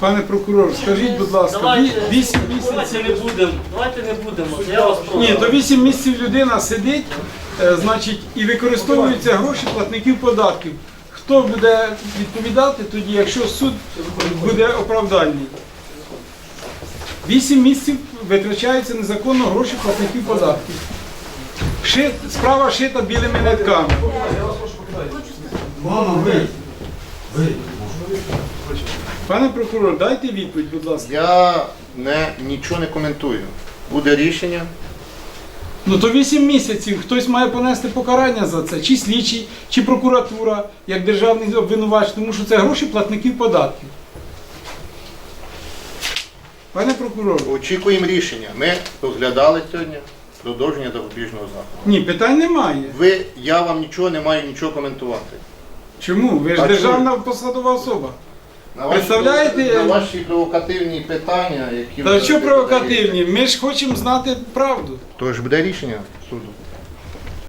Пане прокурор, скажіть, будь ласка, Давайте, ві- вісім давайте місяців. не будемо. Давайте не будемо. Я вас прошу. Ні, то 8 місяців людина сидить, е, значить, і використовуються гроші платників податків. Хто буде відповідати тоді, якщо суд буде оправдальний? 8 місяців витрачаються незаконно гроші платників податків. Шит, справа шита білими нитками. Мама, ви. Ви. Пане прокурор, дайте відповідь, будь ласка. Я не, нічого не коментую. Буде рішення. Ну то 8 місяців хтось має понести покарання за це, чи слідчий, чи прокуратура, як державний обвинувач, тому що це гроші платників податків. Пане прокурор, Очікуємо рішення. Ми розглядали сьогодні продовження запобіжного заходу. ні, питань немає. Ви, я вам нічого не маю нічого коментувати. Чому? Ви ж А державна посадова особа. На ваші Представляєте, на ваші провокативні питання, які Та ви що задаєте. провокативні? Ми ж хочемо знати правду. Тож буде рішення суду.